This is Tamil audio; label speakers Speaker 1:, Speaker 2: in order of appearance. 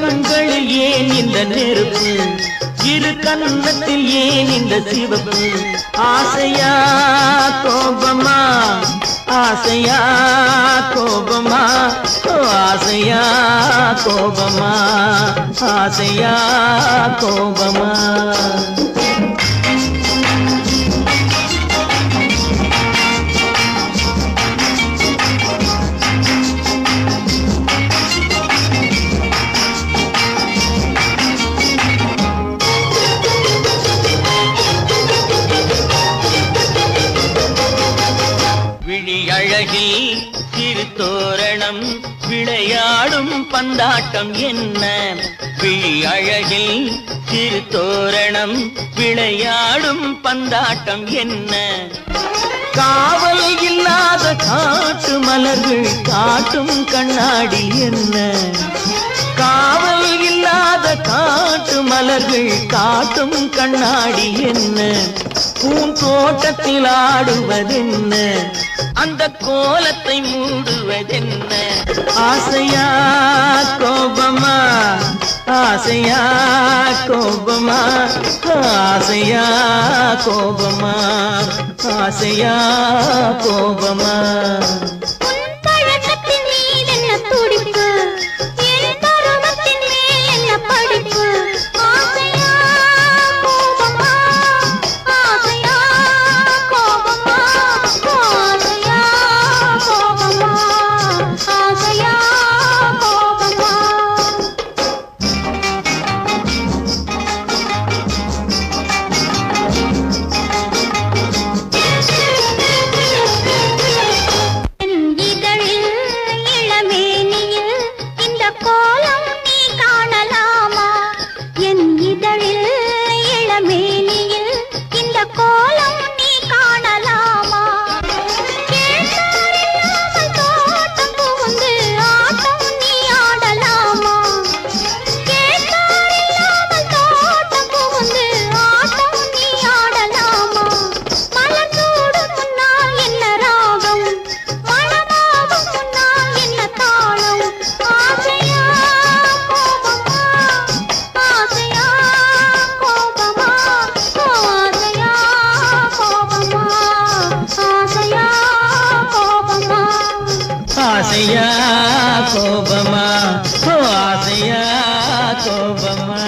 Speaker 1: கண்களில் ஏன் இந்த நெருப்பு? இரு கன்னத்தில் ஏன் இந்த சிவப்பு? ஆசையா கோபமா? ஆசையா கோபமா? ஆசையா கோபமா? ஆசையா கோபமா? அழகில் திருத்தோரணம் விளையாடும் பந்தாட்டம் என்ன? விழி அழகில் திருத்தோரணம் விளையாடும் பந்தாட்டம் என்ன? காவல் இல்லாத காட்டு மலர்கள் காட்டும் கண்ணாடி என்ன? காவல் இல்லாத காட்டு மலர்கள் காட்டும் கண்ணாடி என்ன? பூந்தோட்டத்தில் ஆடுவதென்ன? அந்த கோலத்தை மூடுவதென்ன? ஆசையா கோபமா? ஆசையா கோபமா? ஆசையா கோபமா? ஆசையா கோபமா?
Speaker 2: இதழில்
Speaker 1: ஆசையா கோபமா ஓ ஆசையா கோபமா